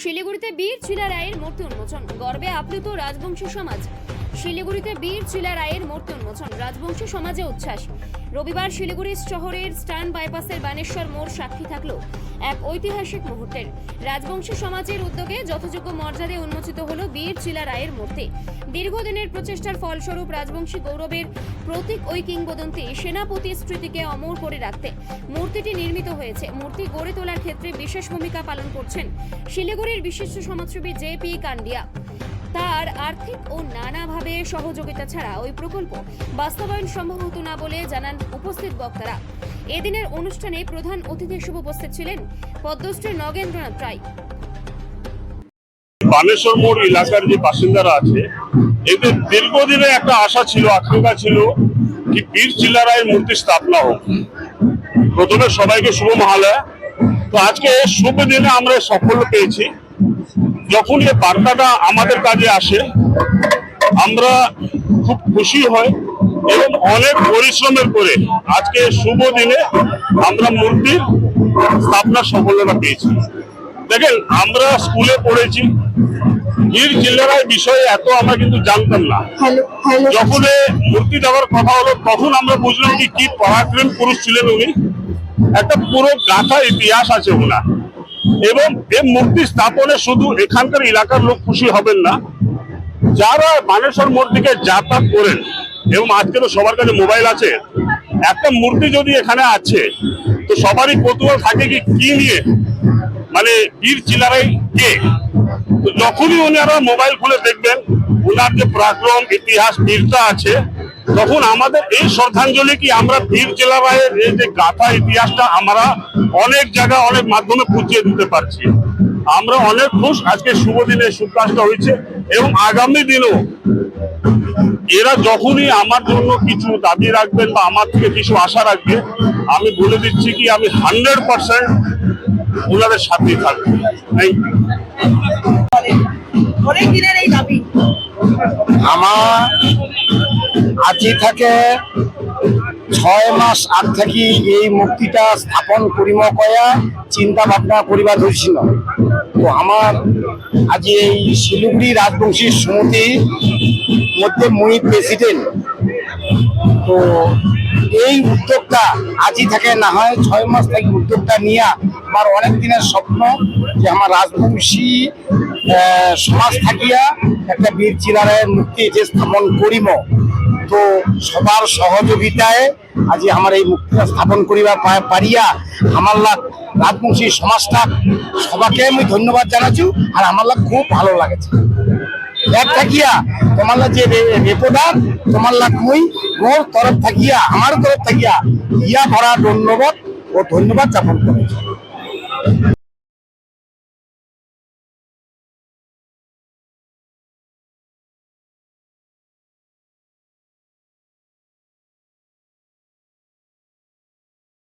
শিলিগুড়িতে বীর চিলা রায়ের মূর্তি উন্মোচন। গর্বে আপ্লুত রাজবংশী সমাজ। শিলিগুড়িতে বীর চিলা রায়ের মূর্তি উন্মোচন রাজবংশী সমাজে উচ্ছ্বাস। রবিবার শিলিগুড়ি শহরের স্টান বাইপাসের বানেশ্বর মোড় সাক্ষী থাকল এক ঐতিহাসিক মুহূর্তের। রাজবংশী সমাজের উদ্যোগে যথাযোগ্য মর্যাদায় উন্মোচিত হলো বীর চিলা রায়ের মূর্তি। দীর্ঘদিনের প্রচেষ্টার ফলস্বরূপ রাজবংশী গৌরবের প্রতীক ওই কিংবদন্তি সেনাপতি স্মৃতিকে অমর করে রাখতে মূর্তিটি নির্মিত হয়েছে। মূর্তি গড়ে তোলার ক্ষেত্রে বিশেষ ভূমিকা পালন করছেন শিলিগুড়ির বিশিষ্ট সমাজসেবী জে পি কান্ডিয়া। তার আর্থিক ও নানাভাবে সহযোগিতা ছাড়া ওই প্রকল্প বাস্তবায়ন সম্ভব হতো না বলে জানান উপস্থিত বক্তারা। এদিনের অনুষ্ঠানে প্রধান অতিথি হিসেবে উপস্থিত ছিলেন পদ্মশ্রী নগেন্দ্রনাথ রায়। বানেশ্বর মোড় এলাকার যে বাসিন্দারা আছে, এদের দীর্ঘদিনে একটা আশা ছিল, আকাঙ্ক্ষা ছিল কি বীর চিল্লারায় মূর্তি স্থাপনা হোক। প্রথমে সবাইকে শুভ মহালয়া। তো আজকে শুভ দিনে আমরা সাফল্য পেয়েছি। যখন এই বার্তাটা আমাদের কাজে আসে আমরা খুব খুশি হই এবং অনেক পরিশ্রমের পরে আজকে শুভ দিনে আমরা মূর্তির স্থাপনার সফলতা পেয়েছি। দেখেন আমরা স্কুলে পড়েছি বীর চিল্লারায় বিষয়ে এত আমরা কিন্তু জানতাম না। যখন এ মূর্তি দেওয়ার কথা হলো তখন আমরা বুঝলাম কি কি পরাক্রম পুরুষ ছিলেন উনি। একটা পুরো গাথা ইতিহাস আছে ওনার। এবং এই মূর্তি স্থাপনে শুধু এখানকার এলাকার লোক খুশি হবেন না, যারা মানেশ্বর মূর্তিকে যাতায়াত করেন, এবং আজকে তো সবার কাছে মোবাইল আছে, একটা মূর্তি যদি এখানে আছে, তো সবারই কৌতূহল থাকে কি কি নিয়ে? মানে বীর চিলারাই কে? তো যখনই ওনারা মোবাইল খুলে দেখবেন ওনার যে পরাক্রম, ইতিহাস বীরতা আছে তখন আমাদের এই শ্রদ্ধাঞ্জলি কি আমরা বীর চিলারায়ের এই যে গাথা ইতিহাসটা আমরা অনেক জায়গা, অনেক মাধ্যমে পৌঁছে দিতে পারছি। আমরা অনেক খুশ, আজকে শুভ দিনে কাজটা হয়েছে এবং আগামী দিনও এরা যখনই আমার জন্য কিছু দাবি রাখবেন বা আমার থেকে কিছু আশা রাখবে, আমি বলে দিচ্ছি কি, আমি হান্ড্রেড পার্সেন্ট ওনাদের সাথেই থাকব। অনেক দিনের এই দাবি। আমার আজি থেকে ছয় মাস আগ থাকি এই মূর্তিটা স্থাপন করিম কয়া চিন্তা ভাবনা করিবা ধরছিল তো আমার আজি এই শিলিগুড়ি রাজবংশী সমিতি মধ্যে মুই প্রেসিডেন্ট। তো এই উদ্যোগটা আজি থেকে না হয় ছয় মাস থেকে উদ্যোগটা নিয়ে আমার অনেক দিনের স্বপ্ন যে আমার রাজবংশী সমাজ থাকিয়া একটা বীর চিলারের মূর্তি যে স্থাপন করিম, তো সবার সহযোগিতায় আজি আমার এই মূর্তিটা স্থাপন করিবা পারিয়া আমার লাগ রাজবংশী সমাজটা সবাকে আমি ধন্যবাদ জানাচ্ছি আর আমার লাগ খুব ভালো লাগেছে। এক থাকিয়া তোমার যে রে- রেপোর্টার তোমার লাগ মুই মোর তরফ থাকিয়া, আমার তরফ থাকিয়া ইয়া ভরা ধন্যবাদ ও ধন্যবাদ জ্ঞাপন করেছি।